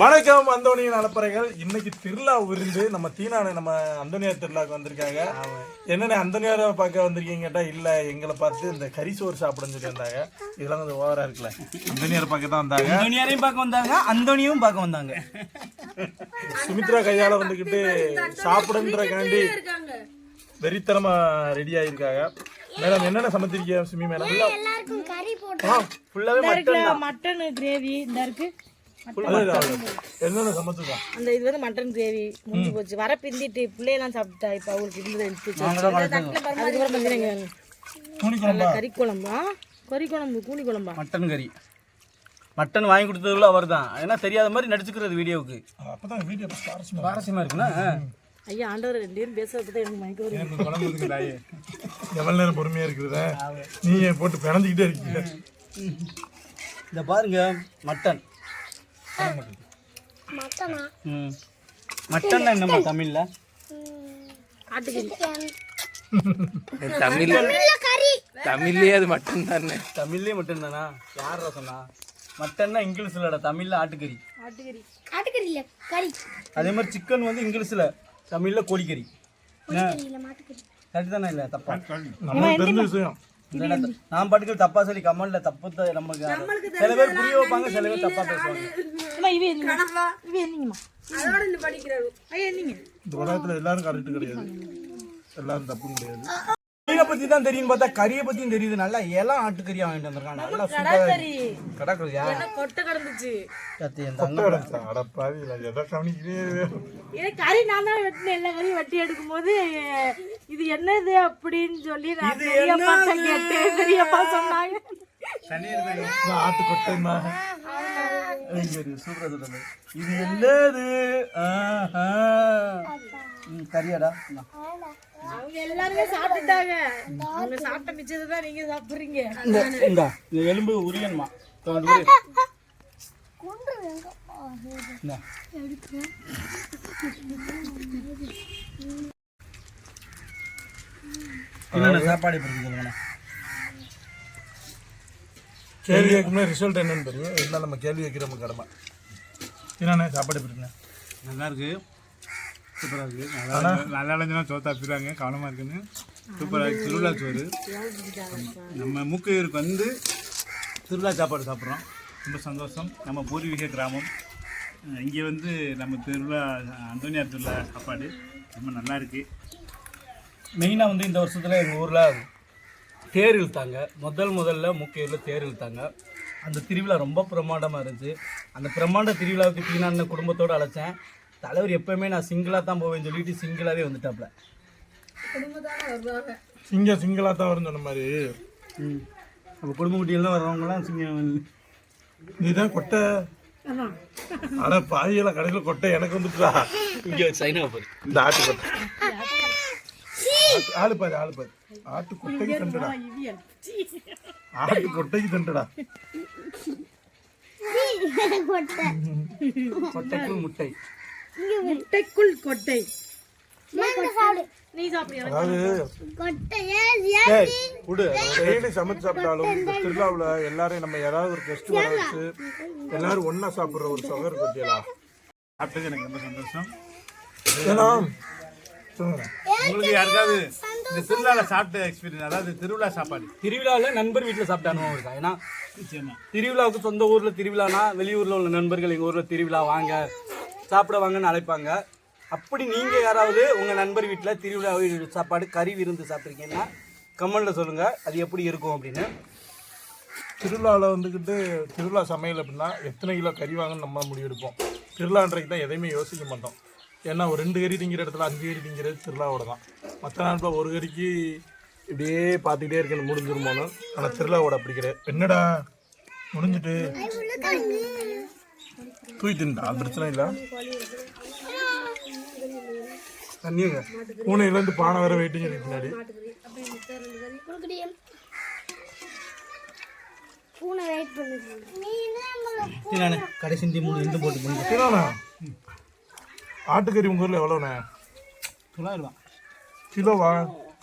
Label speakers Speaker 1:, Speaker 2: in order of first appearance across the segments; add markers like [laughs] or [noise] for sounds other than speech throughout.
Speaker 1: வணக்கம் அந்தோனியின் அலப்பறைகள். இன்னைக்கு திருவிழா விருந்து நம்ம தீனான நம்ம அந்தோனியார் திருவிழாக்கு வந்திருக்காங்க. என்னென்ன அந்தோனியாரை பார்க்க வந்திருக்கீங்க கேட்டா இல்ல எங்களை பார்த்து இந்த கறி சோறு சாப்பிடுன்னு சொல்லி வந்தாங்க. இதெல்லாம் கொஞ்சம் ஓவரா இருக்குல்ல. அந்தோனியாரை பார்க்க தான் வந்தாங்க.
Speaker 2: அந்தோனியாரையும் பார்க்க வந்தாங்க அந்தோனியும் பார்க்க வந்தாங்க.
Speaker 1: சுமித்ரா கையால வந்துகிட்டு சாப்பிடுன்றக்காண்டி வெறித்தனமா ரெடி ஆயிருக்காங்க. மேடம் என்னென்ன சமைச்சிருக்கீங்க சுமி மேடம்? ஃபுல்லாவே மட்டன்
Speaker 3: கிரேவி இந்த இருக்கு
Speaker 1: என்னென்ன சமைச்சிருக்கோம்
Speaker 3: அந்த இது வந்து மட்டன் கிரேவி முடிஞ்சு போச்சு. வர பிந்திட்டு பிள்ளையெல்லாம் சாப்பிட்டா இப்ப அவங்களுக்கு இருந்தது எடுத்து
Speaker 1: குழம்பா?
Speaker 3: கறி குழம்பா? கறி குழம்பு கூனி குழம்பா?
Speaker 2: மட்டன் கறி. மட்டன் வாங்கி கொடுத்ததுல அவர் தான் ஏன்னா தெரியாத மாதிரி நடிச்சுக்கிறது வீடியோவுக்கு.
Speaker 1: அப்பதான் வீடியோ சுவாரஸ்யமா
Speaker 2: இருக்குண்ணா
Speaker 3: ஐயா ஆண்டவர் ரெண்டு பேரும் பேசுறது தான் எனக்கு மயக்க வருது.
Speaker 1: எவ்வளவு நேரம் பொறுமையா இருக்குதா நீங்க போட்டு பிணைஞ்சுக்கிட்டே இருக்கீங்க.
Speaker 2: இந்த பாருங்க மட்டன்.
Speaker 4: மட்டனா?
Speaker 2: ம். மட்டன் என்னம்மா தமிழ்ல?
Speaker 3: ஆட்டுக்கறி
Speaker 5: தமிழ்
Speaker 4: கறி.
Speaker 5: தமிழ்லயே அது மட்டும் தானே
Speaker 2: தமிழ்லயே மட்டன் தானா யாரா சொன்னா? மட்டன்னா இங்கிலீஷ்லடா தமிழ்ல ஆட்டுக்கறி.
Speaker 3: ஆட்டுக்கறி.
Speaker 4: ஆட்டுக்கறி இல்ல கறி.
Speaker 2: அதே மாதிரி சிக்கன் வந்து இங்கிலீஷ்ல தமிழ்ல கோழிக்கறி.
Speaker 4: கோழிக்கறி இல்ல மாட்டுக்கறி.
Speaker 2: கரெக்ட் தானே இல்ல தப்பா?
Speaker 1: நமக்கு தெரிஞ்ச விஷயம்.
Speaker 2: நான் பாட்டுக்கு தப்பா சொல்லி கமெண்ட்ல தப்பு நமக்கு சில பேர் புரிய வைப்பாங்க சில பேர் தப்பா பேசுவாங்க.
Speaker 3: இந்த
Speaker 1: உலகத்துல எல்லாரும் கரெக்ட் கிடையாது. எல்லாரும் தப்பு கிடையாது.
Speaker 2: மீனை பத்தி தான் தெரியும் பார்த்தா கறியை பத்தியும் தெரியுது. நல்லா இலம் ஆட்டுக்கறியா வாங்கிட்டு வந்திருக்காங்க. நல்லா சூப்பரா கடற்கறியா
Speaker 3: என்ன கொட்டை கிடந்துச்சு?
Speaker 2: கத்தி அந்த அண்ணன்.
Speaker 1: அடப்பாவி எதை கவனிக்கிறே
Speaker 3: இதே கறி நான் தான் எல்லா கறியும் வெட்டி எடுக்கும் போது இது என்னது அப்படின்னு சொல்லி நான் பெரியப்பா கேட்டேன். பெரியப்பா சொன்னாங்க.
Speaker 1: ஆட்டு கொட்டைமா
Speaker 2: சூப்பரா சொல்றது இது என்னது? கறியாடா.
Speaker 3: அவங்க எல்லாருமே சாப்பிட்டுட்டாங்க. அவங்க சாப்பிட்ட மிச்சத்தை தான் நீங்க சாப்பிடுறீங்க.
Speaker 2: இந்த இந்தா, இந்த எலும்பு உரியன்மா. என்னென்ன சாப்பாடு இருக்கு சொல்லுங்கண்ணா.
Speaker 1: கேள்வி கேட்கும்போது ரிசல்ட் என்னன்னு தெரியும். இருந்தாலும் நம்ம கேள்வி வைக்கிற நம்ம கடமை. என்னண்ணே சாப்பாடு எப்படிங்க
Speaker 6: நல்லா இருக்கு. சூப்பராக இருக்கு. நல்லா நல்லா இளைஞனா சோத்தா பிறாங்க கவனமாக இருக்குன்னு. சூப்பராக திருவிழா சோறு. நம்ம மூக்கையூருக்கு வந்து திருவிழா சாப்பாடு சாப்பிட்றோம். ரொம்ப சந்தோஷம். நம்ம பூர்வீக கிராமம். இங்கே வந்து நம்ம திருவிழா அந்தோனியார் திருவிழா சாப்பாடு ரொம்ப நல்லா இருக்கு.
Speaker 2: மெயினாக வந்து இந்த வருஷத்தில் எங்கள் ஊரில் தேர் இழுத்தாங்க. முதல் முதல்ல முக்கியூரில் தேர் இழுத்தாங்க. அந்த திருவிழா ரொம்ப பிரம்மாண்டமாக இருந்துச்சு. அந்த பிரம்மாண்ட திருவிழாவுக்கு பீனான குடும்பத்தோடு அழைச்சேன். தலைவர் எப்போவுமே நான் சிங்கிளாக தான் போவேன்னு சொல்லிட்டு சிங்கிளாகவே வந்துட்டாப்ல.
Speaker 1: சிங்கம் சிங்கிளா தான் வரும்னு சொன்ன மாதிரி.
Speaker 2: ம். நம்ம குடும்ப குட்டியெல்லாம் வர்றவங்களாம் சிங்கம்
Speaker 1: நீதான் கொட்டை. அட பாதியில கடையில கொட்டை எனக்கு வந்துட்டா
Speaker 2: இங்கே சைனா போய்
Speaker 1: இந்த ஆட்டு கொட்டை. ஆளு பாரு ஆளு பாரு. ஆட்டு கொட்டைக்கு தண்டுடா. ஆட்டு கொட்டைக்கு தண்டுடா.
Speaker 2: கொட்டைக்குள் முட்டை.
Speaker 3: முட்டைக்குள் கொட்டை.
Speaker 1: டெய்லி சமைச்சு சாப்பிட்டாலும் இந்த திருவிழாவுல எல்லாரையும் நம்ம யாராவது ஒரு கெஸ்ட் வர வச்சு எல்லாரும் ஒண்ணா சாப்பிடுற ஒரு சுகர் பத்தியலா
Speaker 6: சாப்பிட்டது எனக்கு ரொம்ப சந்தோஷம். உங்களுக்கு யாருக்காவது இந்த திருவிழாவில் சாப்பிட்ட எக்ஸ்பீரியன்ஸ் அதாவது திருவிழா சாப்பாடு.
Speaker 2: திருவிழாவில் நண்பர் வீட்டில் சாப்பிட்ட அனுபவம் இருக்கா? ஏன்னா திருவிழாவுக்கு சொந்த ஊரில் திருவிழானா வெளியூரில் உள்ள நண்பர்கள் எங்கள் ஊரில் திருவிழா வாங்க சாப்பிட வாங்கன்னு அழைப்பாங்க. அப்படி நீங்கள் யாராவது உங்கள் நண்பர் வீட்டில் திருவிழா சாப்பாடு கறி விருந்து சாப்பிட்ருக்கீங்கன்னா கமெண்டில் சொல்லுங்கள் அது எப்படி இருக்கும் அப்படின்னு.
Speaker 1: திருவிழாவில் வந்துக்கிட்டு திருவிழா சமையல் அப்படின்னா எத்தனை கிலோ கறி வாங்கன்னு நம்ம முடிவெடுப்போம். திருவிழான்றதுக்கு தான் எதையுமே யோசிக்க மாட்டோம். ஏன்னா ஒரு ரெண்டு கறி திங்கிற இடத்துல அஞ்சு கறி திங்கிறது திருவிழாவோட தான். மற்ற நாட்டில் ஒரு கறிக்கு இப்படியே பார்த்துக்கிட்டே இருக்கணும் முடிஞ்சிருமோன்னு. ஆனால் திருவிழாவோட அப்படி கிடையாது. என்னடா? முடிஞ்சிட்டு. தூய் அது பிரச்சனை இல்லை. தண்ணியுங்க பூனையிலேருந்து பானை வர வெயிட்டிங் இருக்கு
Speaker 2: நான் கடைசி இந்த மூணு எந்த போட்டு பண்ணி
Speaker 1: கிலோண்ணா ஆட்டுக்கறி உங்கள் ஊரில் எவ்வளோண்ணே கிலோவா?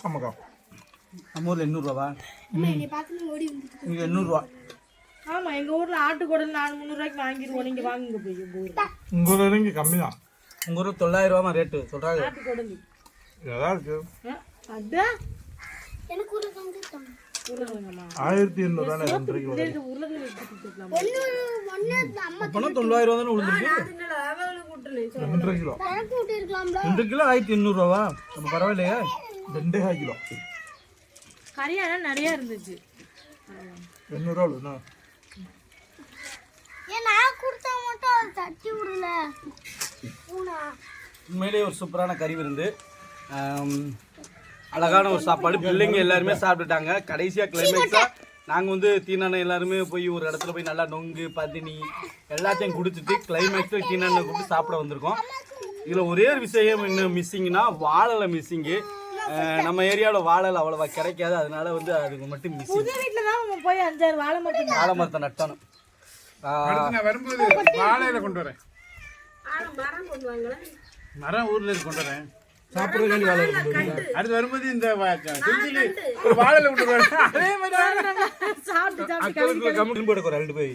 Speaker 1: ஆமாக்கா
Speaker 2: நம்ம ஊரில் எண்ணூறுரூவா இங்கே எண்ணூறுரூவா.
Speaker 3: ஆமா எங்க ஊர்ல ஆட்டுக்குடல் நாலு முந்நூறுவாய்க்கு வாங்கிடுவோம் நீங்க வாங்குங்க போய் எங்க ஊர்ல.
Speaker 1: இங்கே கம்மி தான்.
Speaker 2: உங்கள் ஊர் தொள்ளாயிரம் ரூபாமா ரேட்டு சொல்கிறாங்க
Speaker 3: ஆட்டுக்குடல் ஆ, அதான்
Speaker 4: எனக்கு
Speaker 3: உருளைக்கிழங்கம்மா
Speaker 1: ஆயிரத்தி எண்ணூறுவா ரெண்டு கிலோ
Speaker 3: உருளைக்கிழங்கு
Speaker 2: தொள்ளாயிரம் தானே விழுந்துருக்கு
Speaker 1: ரெண்டரை கிலோ.
Speaker 2: ரெண்டு கிலோ ஆயிரத்தி எண்ணூறுரூவா அப்போ பரவாயில்லையே?
Speaker 1: ரெண்டே கிலோ
Speaker 3: கறி ஆனா நிறைய இருந்துச்சு.
Speaker 1: எண்ணூறுவா இல்லைண்ணா
Speaker 4: ஏன் நான் கொடுத்தா மட்டும் அதை தட்டி விடல பூனா
Speaker 2: உண்மையிலேயே ஒரு சூப்பரான கறி விருந்து அழகான ஒரு சாப்பாடு. பிள்ளைங்க எல்லாருமே சாப்பிட்டுட்டாங்க. கடைசியாக கிளைமேக்ஸாக நாங்கள் வந்து தீனானை எல்லாருமே போய் ஒரு இடத்துல போய் நல்லா நொங்கு பதினி எல்லாத்தையும் குடிச்சிட்டு கிளைமேக்ஸில் தீனானை கூப்பிட்டு சாப்பிட வந்திருக்கோம். இதில் ஒரே ஒரு விஷயம் இன்னும் மிஸ்ஸிங்னா வாழலை மிஸ்ஸிங்கு நம்ம ஏரியாவில் வாழலை அவ்வளோவா கிடைக்காது. அதனால வந்து அதுக்கு மட்டும் மிஸ்ஸிங்
Speaker 3: புது வீட்டுல தான் போய் அஞ்சாறு வாழை மரத்து
Speaker 2: வாழை மரத்தை நட்டணும். ஆ,
Speaker 6: நான் வரும்போது வாழையில கொண்டு வரேன். மரம் ஊர்ல இருந்து கொண்டு வரேன்.
Speaker 2: சாப்பிட்றதுக்காண்டி வாழை கொண்டு?
Speaker 6: அடுத்து வரும்போது இந்த ஒரு வாழையில கொண்டு வரேன். [laughs] அதே மாதிரி
Speaker 2: போட்டு ரெண்டு போய்.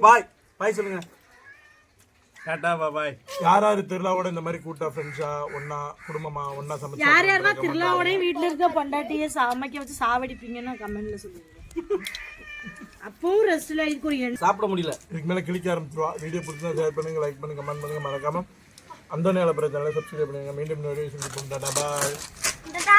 Speaker 2: பாய். பாய் சொல்லுங்க.
Speaker 6: டாட்டா பாய்.
Speaker 1: யார் யார் திருவிழாவோட இந்த மாதிரி கூட்டா ஃப்ரெண்ட்ஸா ஒண்ணா குடும்பமா ஒண்ணா சமைச்சு
Speaker 3: யார் யாருன்னா திருவிழாவோடய வீட்டுல இருக்க பொண்டாட்டியை சமைக்க வச்சு சாவடிப்பீங்கன்னு கமெண்ட்ல சொல்லுங்க அப்பவும் ரெஸ்ட்ல இதுக்கு ஒரு எண்
Speaker 2: சாப்பிட முடியல.
Speaker 1: இதுக்கு மேலே கிளிக்க ஆரம்பிச்சிருவா. வீடியோ பிடிச்சா ஷேர் பண்ணுங்க லைக் பண்ணுங்க கமெண்ட் பண்ணுங்க மறக்காம. அந்த நேரம் பிரச்சனை சப்ஸ்கிரைப் பண்ணுங்க. மீண்டும் இன்னொரு வீடியோ சந்திப்போம். டாடா பாய்.
Speaker 4: டாடா.